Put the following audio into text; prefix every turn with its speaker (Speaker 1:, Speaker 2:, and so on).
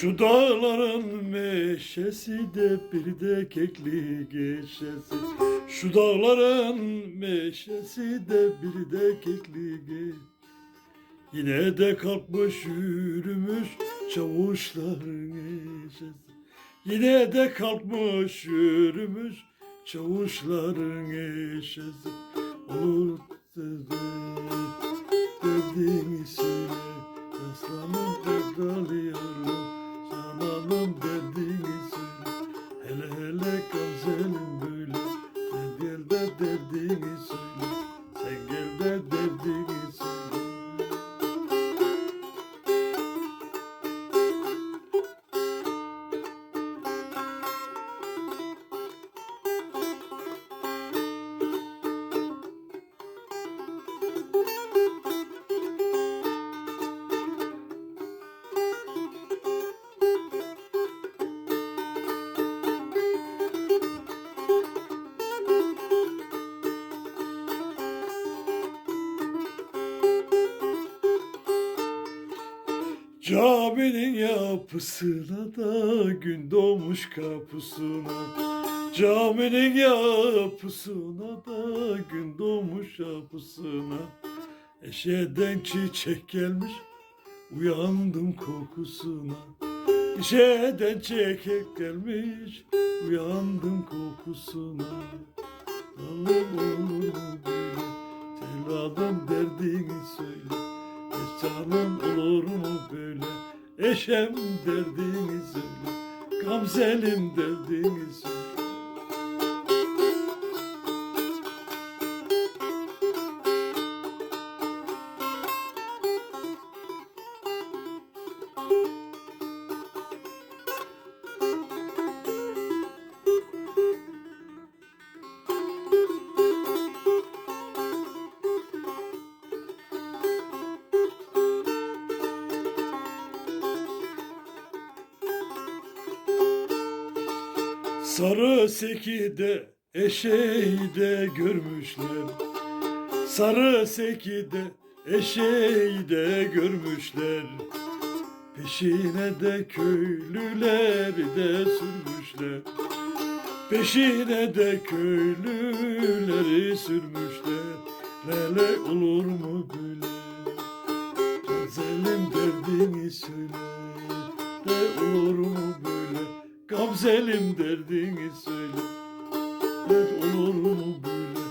Speaker 1: Şu dağların meşesi de bir de kekli geçesi Şu dağların meşesi de bir de kekli ge Yine de kalkmış yürümüş çavuşların eşesi Yine de kalkmış yürümüş çavuşların eşesi Olur dedi Caminin yapısına da gün doğmuş kapısına. Caminin yapısına da gün doğmuş kapısına. Eşeğden çiçek gelmiş uyandım kokusuna. Eşeğden çiçek gelmiş uyandım kokusuna. Mu böyle Sevdadım derdini söyle canım olur mu böyle? Eşem derdini söyle Gamzelim derdini söyle Sarı sekide eşeği de görmüşler. Sarı sekide eşeği de görmüşler. Peşine de köylüler de sürmüşler. Peşine de köylüleri sürmüşler. Lele olur mu böyle? Gazelim derdini söyle. De olur mu böyle Gamzelim derdini söyle. Dert olur mu böyle